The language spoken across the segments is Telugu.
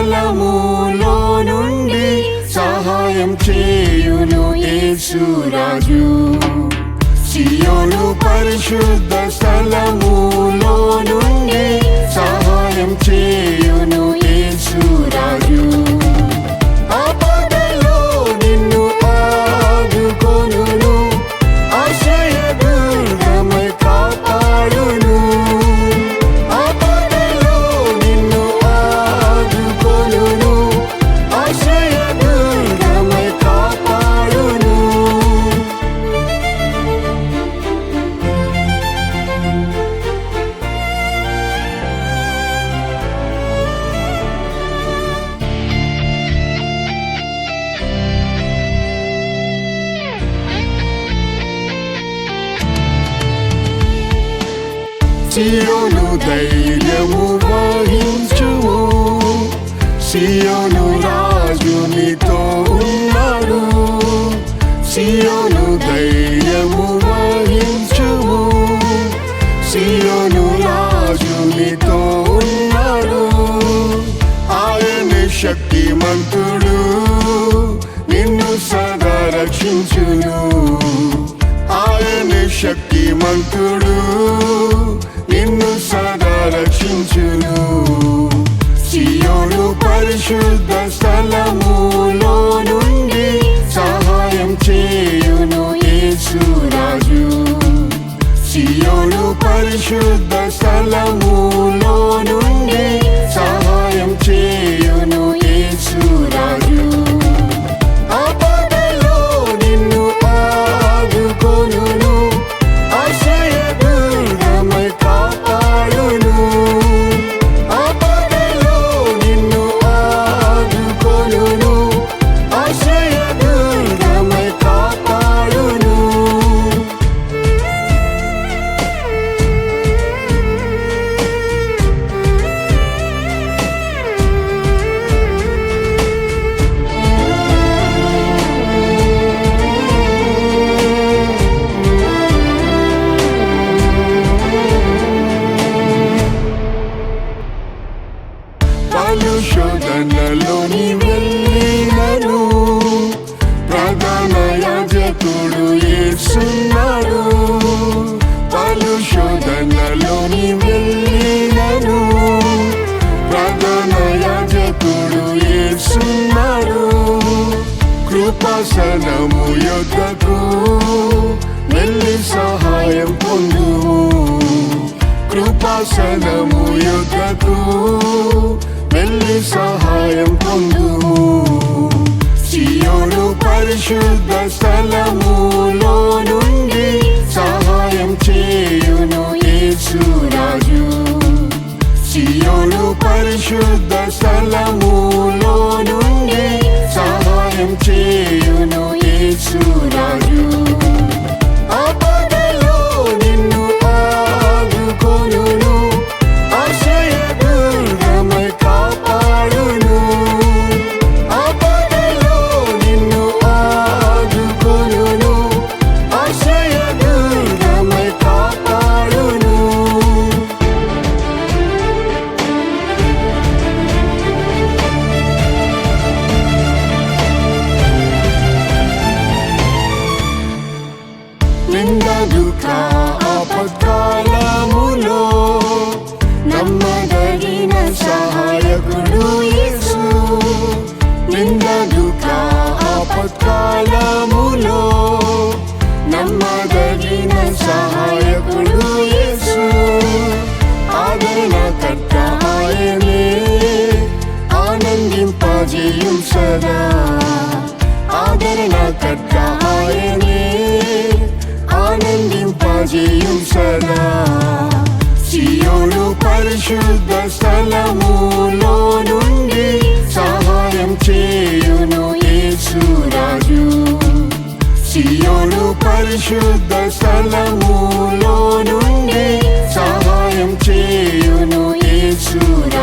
జలములో నుండి సహాయం చేయును యేసురాజు. సియోను పరిశుద్ధ స్థలములో నుండి సహాయం చేయును యేసురాజు. సియోను ధైర్యము వహించుము. సియోను రాజు నీతో ఉన్నాడు. సియోను ధైర్యము వహించుము. సియోను రాజు నీతో ఉన్నాడు. ఆయన శక్తిమంతుడు. నిన్ను సదా రక్షించును. ఆయన శక్తిమంతుడు. నిన్ను సదా రక్షించును సియోను పరిశుద్ధ స్థలములో నుండి సహాయం చేయును యేసురాజు. సియోను పరిశుద్ధ స్థలములో నుండి పలు వెళ్ళినను ప్రధాన యాజకుడు ఏసున్నాడు. పలు శోధనలోని వెళ్ళినను ప్రధాన యాజకుడు ఏసున్నాడు. కృపాసనము యొక్కకు వెళ్ళి సహాయం పొందుము. కృపాసనము యొక్కకు వెళ్ళి సహాయం పొందుము సియోను పరిశుద్ధ స్థలములో నుండి సహాయం చేయును యేసురాజు సియోను పరిశుద్ధ స్థలములో నుండి సహాయం చేయు పరిశుద్ధ స్థలములో నుండి సహాయం చేయును యేసురాజు సియోను పరిశుద్ధ స్థలములో నుండి సహాయం చేయును యేసురాజు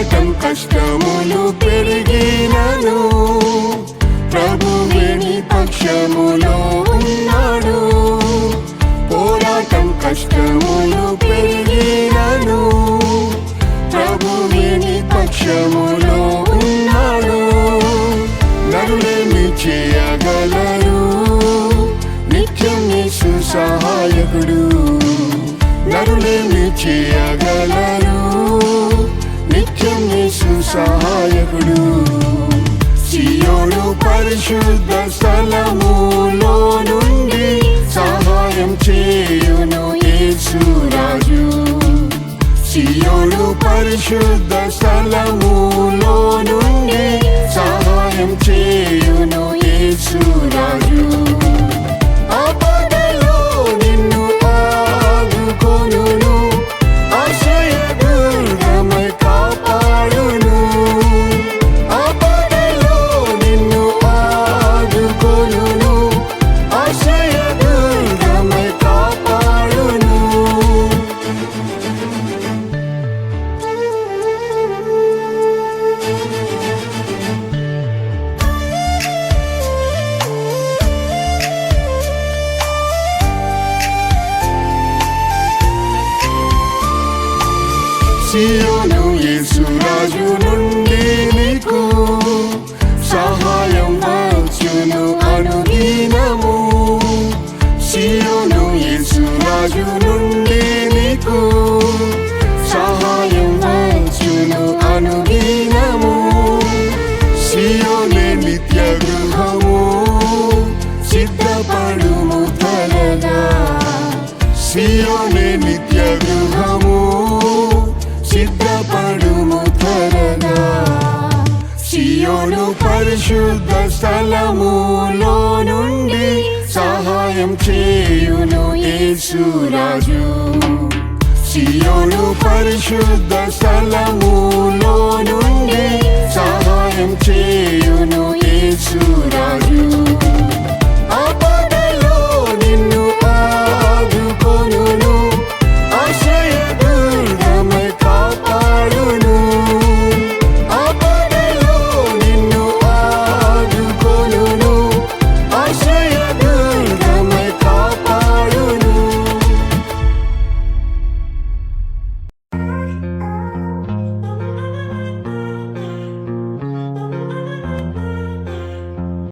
పోరాటం కష్టములు పెరిగినను. ప్రభువేని పక్షములో ఉన్నాడు. పోరాటం కష్టములు పెరిగినను. ప్రభువేని పక్షములో ఉన్నాడు. నరులేమి చేయగలరు. నిత్యం సహాయకుడు. నరులేమి చేయగలరు. పరిశుద్ధ స్థలములో నుండి సహాయం చేయును యేసురాజు సియోను పరిశుద్ధ స్థలములో నుండి సహాయం చేయును సియోను యేసు రాజు నుండి నీకు సహాయం వచ్చును అనుదినము. సియోను యేసు రాజు నుండి నీకు పరిశుద్ధ స్థలములో నుండి సహాయం చేయును యేసురాజు సియోను పరిశుద్ధ స్థలములో నుండి సహాయం చేయును యేసురాజు